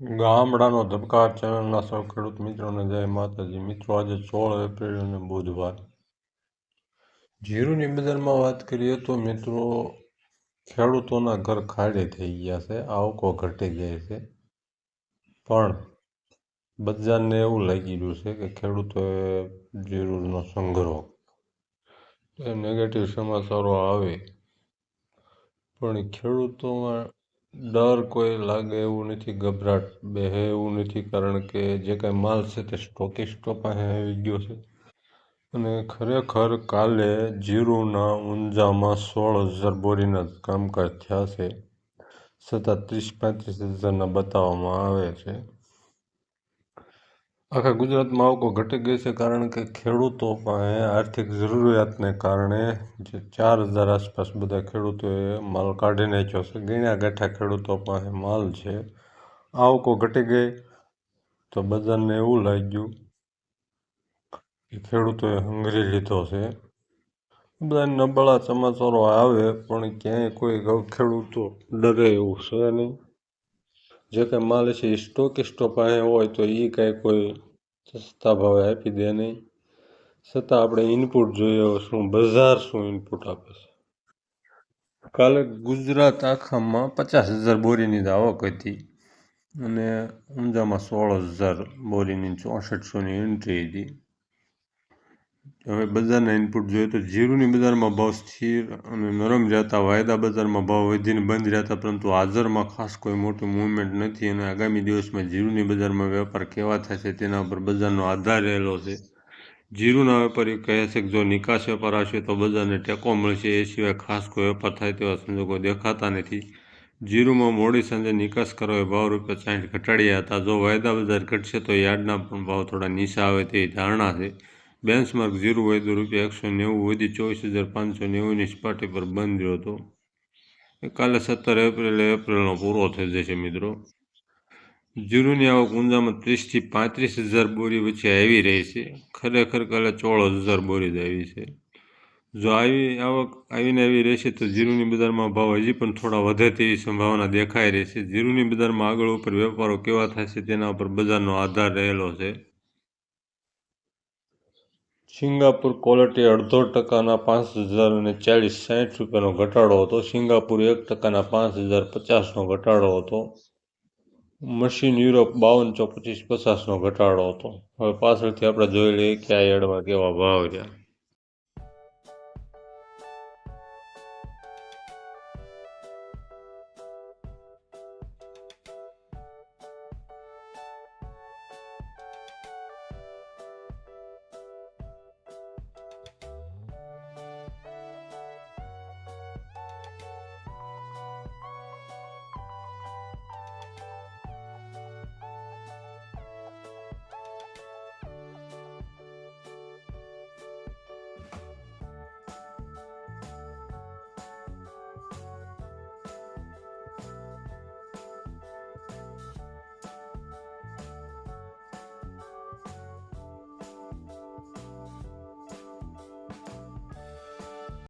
ગામડાનો ધબકાર ચેનલના સૌ ખેડૂત મિત્રોને જય માતાજી. મિત્રો, આજે સોળ એપ્રિલ અને બુધવાર. જીરુની બજારમાં વાત કરીએ તો મિત્રો, ખેડૂતોના ઘર ખાડે થઈ ગયા છે, આવકો ઘટી ગઈ છે. પણ બજારને એવું લાગી રહ્યું છે કે ખેડૂતોએ જીરુનો સંગ્રહ નેગેટિવ સમાચારો આવે. પણ ખેડૂતોમાં ડર કોઈ લાગે એવું નથી, ગભરાટ બેહે એવું નથી, કારણ કે જે કાંઈ માલ છે તે સ્ટોકિસ્ટો પાસે આવી ગયો છે. અને ખરેખર કાલે જીરુના ઊંઝામાં સોળ હજાર બોરીના કામકાજ થયા છે. છતાં ત્રીસ પાંત્રીસ હજારના બતાવવામાં આવે છે. આખા ગુજરાતમાં આવકો ઘટી ગઈ છે કારણ કે ખેડૂતો પાસે આર્થિક જરૂરિયાતને કારણે જે ચાર હજાર આસપાસ બધા ખેડૂતોએ માલ કાઢી નાખ્યો છે. ગણ્યા ગાંઠા ખેડૂતો પાસે માલ છે. આવકો ઘટી ગઈ તો બધાને એવું લાગ્યું કે ખેડૂતોએ હંગરી લીધો છે. બધા નબળા સમાચારો આવે પણ ક્યાંય કોઈ ખેડૂતો ડરે એવું છે નહીં. જે કાંઈ માલ છે એ સ્ટોકિસ્ટો પાસે હોય તો એ કાંઈ કોઈ સસ્તા ભાવે આપી દે નહીં. છતાં આપણે ઇનપુટ જોઈએ શું બજાર શું ઇનપુટ આપે છે? કાલે ગુજરાત આખામાં પચાસ હજાર બોરીની આવક હતી. અને ઊંઝામાં સોળ હજાર બોરીની ચોસઠસોની એન્ટ્રી હતી. હવે બજારના ઇનપુટ જોઈએ તો જીરુની બજારમાં ભાવ સ્થિર અને નરમ જતા વાયદા બજારમાં ભાવ વધીને બંધ રહેતા પરંતુ હાજરમાં ખાસ કોઈ મોટું મૂવમેન્ટ નથી અને આગામી દિવસમાં જીરુની બજારમાં વેપાર કેવા થશે તેના પર બજારનો આધાર રહેલો છે. જીરુના વેપારી કહે છે કે જો નિકાસ વેપાર આવશે તો બજારને ટેકો મળશે એ સિવાય ખાસ કોઈ વેપાર થાય તેવા સંજોગો દેખાતા નથી. જીરુમાં મોડી સાંજે નિકાસ કરવા ભાવ રૂપિયા સાઠ ઘટાડ્યા હતા. જો વાયદા બજાર ઘટશે તો યાર્ડના પણ ભાવ થોડા નીચા આવે તેવી ધારણા છે. બેન્ચમાર્ક ઝીરો તો રૂપિયા એકસો નેવું, વધી ચોવીસ હજાર પાંચસો નેવુંની સપાટી પર બંધ રહ્યો હતો. કાલે સત્તર એપ્રિલે એપ્રિલનો પૂરો થઈ જશે મિત્રો. જીરુની આવક ઊંઝામાં ત્રીસથી પાંત્રીસ હજાર બોરી વચ્ચે આવી રહી છે. ખરેખર કાલે ચોળ હજાર બોરી જ આવી છે. જો આવી આવક આવીને આવી રહેશે તો જીરુની બજારમાં ભાવ હજી પણ થોડા વધે તેવી સંભાવના દેખાઈ રહી છે. જીરુની બજારમાં આગળ ઉપર વેપારો કેવા થશે તેના ઉપર બજારનો આધાર રહેલો છે. સિંગાપુર ક્વોલિટી અડધો ટકાના પાંચ હજાર અને ચાલીસ સાઠ રૂપિયાનો ઘટાડો હતો. સિંગાપુર એક ટકાના પાંચ હજાર પચાસનો ઘટાડો હતો. મશીન યુરોપ બાવન પચીસ પચાસનો ઘટાડો હતો. હવે પાછળથી આપણે જોઈ લઈએ કે આ એડમાં કેવા ભાવ રહ્યા.